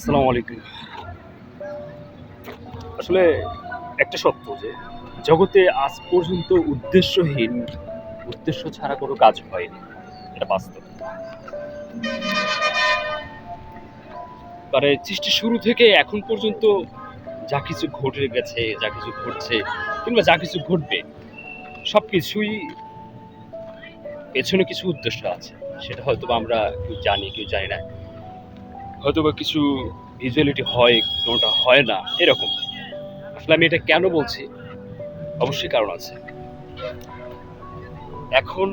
আসসালামু আলাইকুম। আসলে একটা সত্য যে, জগতে আজ পর্যন্ত উদ্দেশ্যহীন, উদ্দেশ্য ছাড়া কোনো কাজ হয়নি। এটা বাস্তব। মানে সৃষ্টির শুরু থেকে এখন পর্যন্ত যা কিছু ঘটে গেছে, যা কিছু ঘটছে, কিংবা যা কিছু ঘটবে, সব কিছুই পেছনে কিছু উদ্দেশ্য আছে। সেটা হয়তো আমরা কেউ জানি কেউ জানি না। হয়তো বা কিছু ভিজুয়ালিটি হয়, কোনোটা হয় না, এরকম। আসলে আমি এটা কেন বলছি? অবশ্যই কারণ আছে। এখন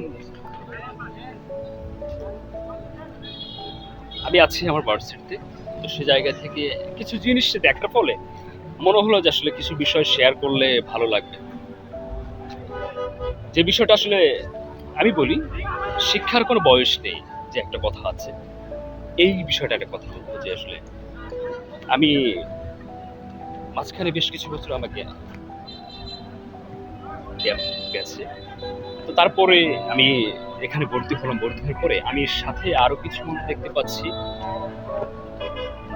আমি আছি আমার ভার্সিটিতে তো সে জায়গা থেকে কিছু জিনিস দেখার ফলে মনে হলো যে আসলে কিছু বিষয় শেয়ার করলে ভালো লাগবে। যে বিষয়টা আসলে আমি বলি, শিক্ষার কোনো বয়স নেই, যে একটা কথা আছে। এই বিষয়টা একটা কথা বলব যে আসলে আমি মাঝখানে বেশ কিছু বছর আমাকে গেছে। তো তারপরে আমি এখানে ভর্তি হলাম, ভর্তি হওয়ার পরে আমি সাথে আরও কিছু দেখতে পাচ্ছি।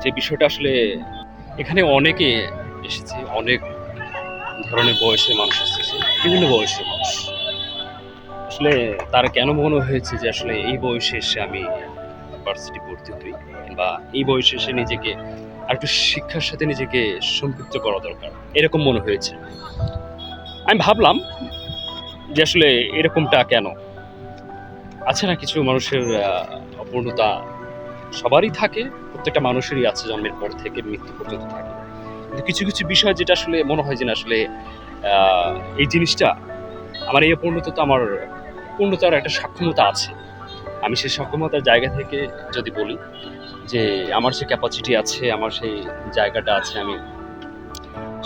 যে বিষয়টা আসলে এখানে অনেকে এসেছে, অনেক ধরনের বয়সের মানুষ এসেছে, বিভিন্ন বয়সের মানুষ। আসলে তার কেন মনে হয়েছে যে আসলে এই বয়সে এসে আমি ইউনিভার্সিটি ভর্তি হই বা এই বয়সে এসে নিজেকে আর একটু শিক্ষার সাথে নিজেকে সম্পৃক্ত করা দরকার। এরকম মনে হয়েছে। আমি ভাবলাম যে আসলে এরকমটা কেন? আছে না কিছু মানুষের অপূর্ণতা? সবারই থাকে, প্রত্যেকটা মানুষেরই আছে জন্মের পর থেকে, মৃত্যু পর্যন্ত থাকে। কিন্তু কিছু কিছু বিষয় যেটা আসলে মনে হয় যে না আসলে এই জিনিসটা, আমার এই অপূর্ণতা তো আমার পূর্ণতার একটা সক্ষমতা আছে। আমি সেই সক্ষমতার জায়গা থেকে যদি বলি যে আমার যে ক্যাপাসিটি আছে, আমার সেই জায়গাটা আছে, আমি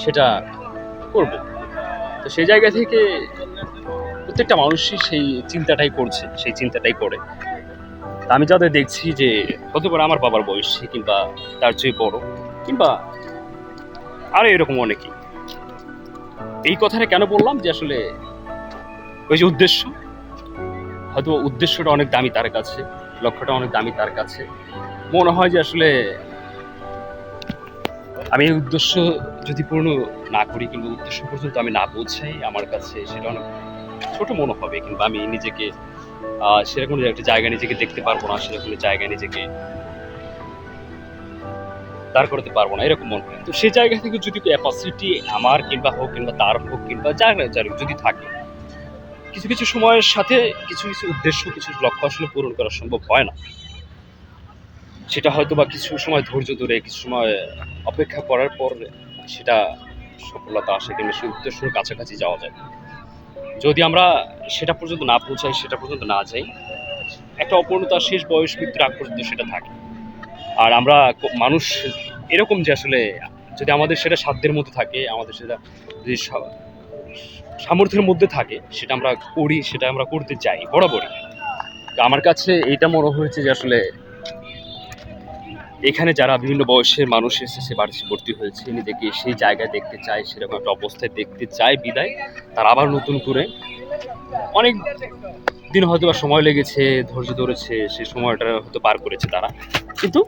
সেটা করব। তো সেই জায়গা থেকে প্রত্যেকটা মানুষই সেই চিন্তাটাই করছে, সেই চিন্তাটাই করে। তা আমি যাদের দেখছি যে হতে পারে আমার বাবার বয়সী কিংবা তার চেয়ে বড় কিংবা আরও এরকম অনেকেই। এই কথাটা কেন বললাম যে আসলে ওই যে উদ্দেশ্য হয়তো উদ্দেশ্যটা অনেক দামি তার কাছে, লক্ষ্যটা অনেক দামি তার কাছে। মনে হয় যে আসলে আমি এই উদ্দেশ্য যদি পূর্ণ না করি কিংবা উদ্দেশ্য পর্যন্ত আমি না পৌঁছাই আমার কাছে, সেটা অনেক ছোট মনে হবে কিংবা আমি নিজেকে সেরকম একটা জায়গায় নিজেকে দেখতে পারব না, সেরকম জায়গায় নিজেকে দাঁড় করতে পারব না, এরকম মনে হয়। তো সেই জায়গা থেকে যদি ক্যাপাসিটি আমার কিংবা হোক কিংবা তার হোক কিংবা যার যদি থাকে কিছু কিছু সময়ের সাথে কিছু কিছু উদ্দেশ্য, কিছু লক্ষ্য আসলে পূরণ করা সম্ভব হয় না। সেটা হয়তো বা কিছু সময় ধৈর্য ধরে, কিছু সময় অপেক্ষা করার পর সেটা সফলতা আসে কিংবা সেই উদ্দেশ্যের কাছাকাছি যাওয়া যায়। যদি আমরা সেটা পর্যন্ত না পৌঁছাই, সেটা পর্যন্ত না যাই, একটা অপূর্ণতা শেষ বয়স মৃত্যুর আগ পর্যন্ত সেটা থাকে। আর আমরা মানুষ এরকম যে আসলে যদি আমাদের সেটা সাধ্যের মধ্যে থাকে, আমাদের সেটা যদি সামর্থ্যের মধ্যে থাকে, সেটা আমরা করি, সেটা আমরা করতে চাই, বরাবরই। তো আমার কাছে এইটা মনে হয়েছে যে আসলে এখানে যারা বিভিন্ন বয়সের মানুষ এসেছে বাড়ি ভর্তি হয়েছে, নিজেকে সেই জায়গায় দেখতে চায়, সেরকম একটা অবস্থায় দেখতে চায় বিদায়, তার আবার নতুন করে অনেক দিন হয়তো বা সময় লেগেছে, ধৈর্য ধরেছে সেই সময়টা হয়তো পার করেছে তারা। কিন্তু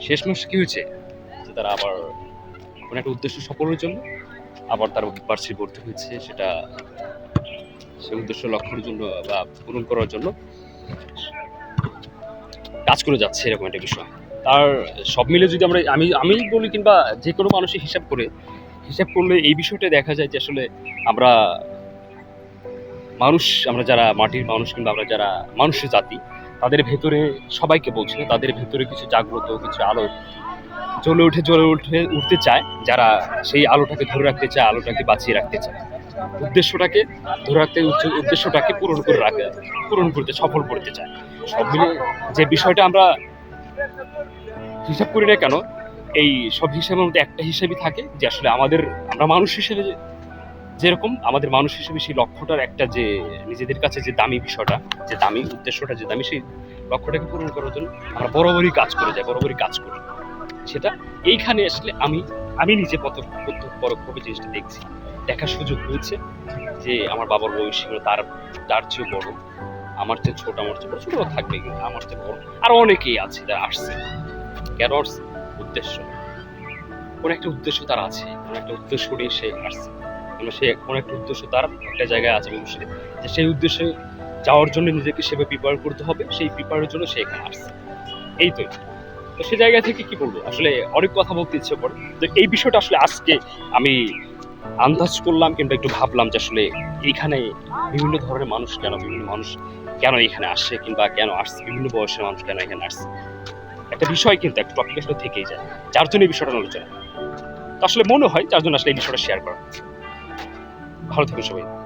শেষমেশ কী হয়েছে? যে তারা আবার কোনো একটা উদ্দেশ্য সফলের জন্য আবার তার বার্ষিক ভর্তি হয়েছে, সেটা সে উদ্দেশ্য লক্ষ্যের জন্য বা পূরণ করার জন্য কাজ করে যাচ্ছে এরকম একটা বিষয়। তার সব মিলে যদি আমরা, আমি আমি বলি কিংবা যে কোনো মানুষই হিসাব করে, হিসাব করলে এই বিষয়টা দেখা যায় যে আসলে আমরা মানুষ, আমরা যারা মাটির মানুষ কিংবা আমরা যারা মানুষের জাতি, তাদের ভেতরে সবাইকে বলছি তাদের ভেতরে কিছু জাগ্রত, কিছু আলো জ্বলে উঠে জ্বলে উঠে, উঠতে চায়, যারা সেই আলোটাকে ধরে রাখতে চায়, আলোটাকে বাঁচিয়ে রাখতে চায়। উদ্দেশ্যটাকে ধরে রাখতে উদ্দেশ্যটাকে পূরণ করে রাখে পূরণ করতে, সফল করতে চায়। সব মিলে যে বিষয়টা আমরা হিসাব করি না কেন, এই সব হিসাবের মধ্যে একটা হিসাবই থাকে যে আসলে আমাদের, আমরা মানুষ হিসেবে যেরকম আমাদের মানুষ হিসেবে সেই লক্ষ্যটার একটা যে, নিজেদের কাছে যে দামি বিষয়টা, যে দামি উদ্দেশ্যটা, যে দামি সেই লক্ষ্যটাকে পূরণ করার জন্য আমরা বরাবরই কাজ করে যাই, বরাবরই কাজ করি। সেটা এইখানে আসলে আমি আমি নিজে পরোক্ষভাবে জিনিসটা দেখছি। দেখার সুযোগ হয়েছে যে আমার বাবার বয়স তার তার চেয়েও বড়। আমার চেয়ে ছোট, আমার চেয়ে বড়, ছোট থাকবে কিন্তু আমার চেয়ে বড়। আর অনেকেই আছে যারা আসছে। কেন উদ্দেশ্য। কোন একটা উদ্দেশ্য তার আছে, কোনো একটা উদ্দেশ্য নিয়ে সে আসছে। কিংবা সে, কোন একটা উদ্দেশ্য তার একটা জায়গায় আছে মানুষের যে সেই উদ্দেশ্যে যাওয়ার জন্য নিজেকে সেভাবে প্রিপেয়ার করতে হবে, সেই প্রিপেয়ারের জন্য সে এখানে আসছে। এই তো তো সে জায়গা থেকে কি বলব আসলে অনেক কথা বলতে ইচ্ছে করে। তো এই বিষয়টা আসলে আজকে আমি আন্দাজ করলাম কিংবা একটু ভাবলাম যে আসলে এইখানে বিভিন্ন ধরনের মানুষ কেন, বিভিন্ন মানুষ কেন এখানে আসে কিংবা কেন আসছে, বিভিন্ন বয়সের মানুষ কেন এখানে আসছে? একটা বিষয় কিন্তু একটা টপিক আসলে থেকেই যায়। যার জন্য এই বিষয়টা আলোচনা তো আসলে মনে হয় যার জন্য আসলে এই বিষয়টা শেয়ার করা। ভালো থাকুন সবাই।